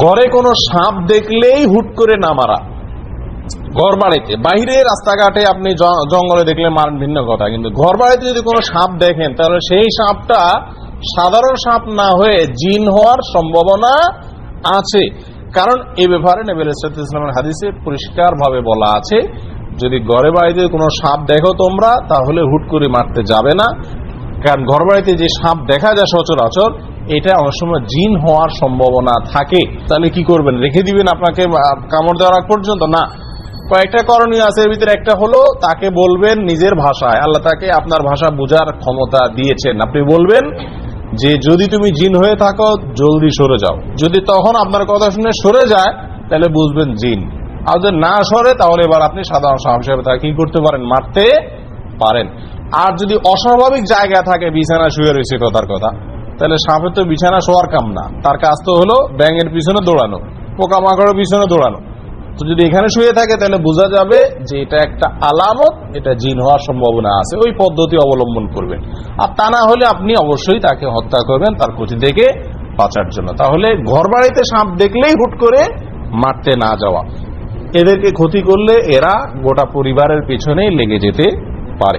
ঘরে কোনো সাপ দেখলেই হুট করে না মারা। ঘর বাড়িতে বাইরে রাস্তাঘাটে আপনি জঙ্গলে দেখলে মারেন ভিন্ন কথা, কিন্তু ঘর বাড়িতে যদি কোনো সাপ দেখেন, তাহলে সেই সাপটা সাধারণ সাপ না হয়ে জিন হওয়ার সম্ভাবনা আছে। কারণ এ ব্যাপারে নেবেল ইসলামের হাদিসে পরিষ্কার ভাবে বলা আছে, যদি ঘরে বাড়িতে কোনো সাপ দেখো তোমরা, তাহলে হুট করে মারতে যাবে না। কারণ ঘর বাড়িতে যে সাপ দেখা যায় সচরাচর এটা অনেক সময় জিন হওয়ার সম্ভাবনা থাকে। তাহলে কি করবেন? রেখে দিবেন আপনাকে কামড় দেওয়ার পর্যন্ত? না। কয়েকটা করণীয় আছে, এর ভিতরে একটা হলো, তাকে বলবেন নিজের ভাষায়। আল্লাহ তাকে আপনার ভাষা বোঝার ক্ষমতা দিয়েছেন। আপনি বলবেন যে, যদি তুমি জিন হয়ে থাকো, জলদি সরে যাও। যদি তখন আপনার কথা শুনে সরে যায়, তাহলে বুঝবেন জিন। আর যদি না সরে, তাহলে এবার আপনি সাধারণ সাহেব হিসেবে তাকে কি করতে পারেন? মারতে পারেন। আর যদি অস্বাভাবিক জায়গা থাকে বিছানা শুয়ে রয়েছে কথার কথা তাহলে সাপের তো বিছানা শোয়ার কাম না। তার কাজ তো হলো ব্যাঙের পিছনে দৌড়ানো, পোকামাকড়ের পিছনে দৌড়ানো। তো যদি এখানে শুয়ে থাকে তাহলে বোঝা যাবে যে এটা একটা আলামত, এটা জিন হওয়ার সম্ভাবনা আছে। ওই পদ্ধতি অবলম্বন করবেন। আর তা না হলে আপনি অবশ্যই তাকে হত্যা করবেন তার ক্ষতি থেকে বাঁচার জন্য। তাহলে ঘর বাড়িতে সাপ দেখলেই হুট করে মারতে না যাওয়া। এদেরকে ক্ষতি করলে এরা গোটা পরিবারের পেছনেই লেগে যেতে পারে।